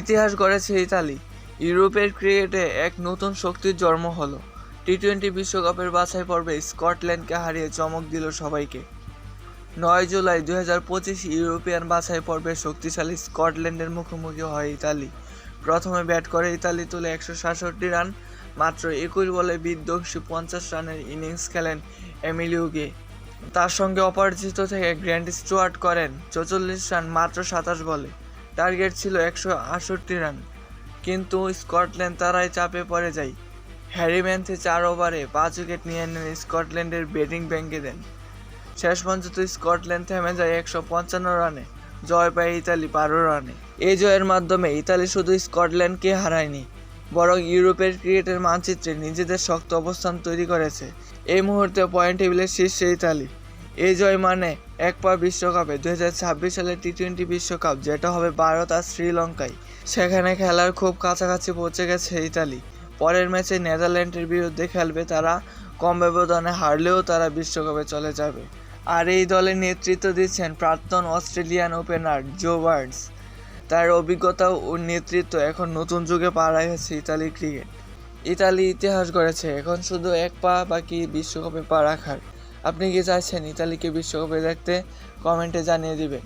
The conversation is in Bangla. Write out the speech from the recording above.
ইতিহাস গড়েছে ইতালি। ইউরোপের ক্রিকেটে এক নতুন শক্তির জন্ম হলো। টি টোয়েন্টি বিশ্বকাপের বাছাই পর্বে স্কটল্যান্ডকে হারিয়ে চমক দিল সবাইকে। নয় জুলাই দু হাজার পঁচিশ ইউরোপিয়ান বাছাই পর্বে শক্তিশালী স্কটল্যান্ডের মুখোমুখি হয় ইতালি। প্রথমে ব্যাট করে ইতালি তুলে একশো সাতষট্টি রান, মাত্র একুশ বলে বিধ্বংসী পঞ্চাশ রানের ইনিংস খেলেন এমিলিওগে তার সঙ্গে অপরাজিত থেকে গ্র্যান্ড স্টুয়ার্ট করেন, চৌচল্লিশ রান, মাত্র সাতাশ বলে। টার্গেট ছিল একশো আটষট্টি রান। কিন্তু স্কটল্যান্ড তারাই চাপে পড়ে যায়। হ্যারি ম্যান্থে চার ওভারে পাঁচ উইকেট নিয়ে নেন স্কটল্যান্ডের ব্যাটিং ব্যাঙ্কে দেন। শেষ পর্যন্ত স্কটল্যান্ড থেমে যায় একশো পঞ্চান্ন রানে, জয় পায় ইতালি বারো রানে। এই জয়ের মাধ্যমে ইতালি শুধু স্কটল্যান্ডকে হারায়নি, বরং ইউরোপের ক্রিকেটের মানচিত্রে নিজেদের শক্ত অবস্থান তৈরি করেছে। এই মুহূর্তে পয়েন্ট টেবিলের শীর্ষে ইতালি। এই জয় মানে এক পা বিশ্বকাপে দুই হাজার ছাব্বিশ সালে টি টোয়েন্টি বিশ্বকাপ, যেটা হবে ভারত আর শ্রীলঙ্কায় সেখানে খেলার খুব কাছাকাছি পৌঁছে গেছে ইতালি। পরের ম্যাচে নেদারল্যান্ডের বিরুদ্ধে খেলবে তারা, কম ব্যবধানে হারলেও তারা বিশ্বকাপে চলে যাবে। আর এই দলের নেতৃত্ব দিচ্ছেন প্রাক্তন অস্ট্রেলিয়ান ওপেনার জো বার্নস। তার অভিজ্ঞতা ও নেতৃত্ব এখন নতুন যুগে পা রেখেছে ইতালি ক্রিকেট। ইতালি ইতিহাস গড়েছে, এখন শুধু এক পা বাকি বিশ্বকাপে পা রাখার। আপনি কি চাইছেন ইতালিকে বিশ্বকাপে দেখতে? কমেন্টে জানিয়ে দিবেন।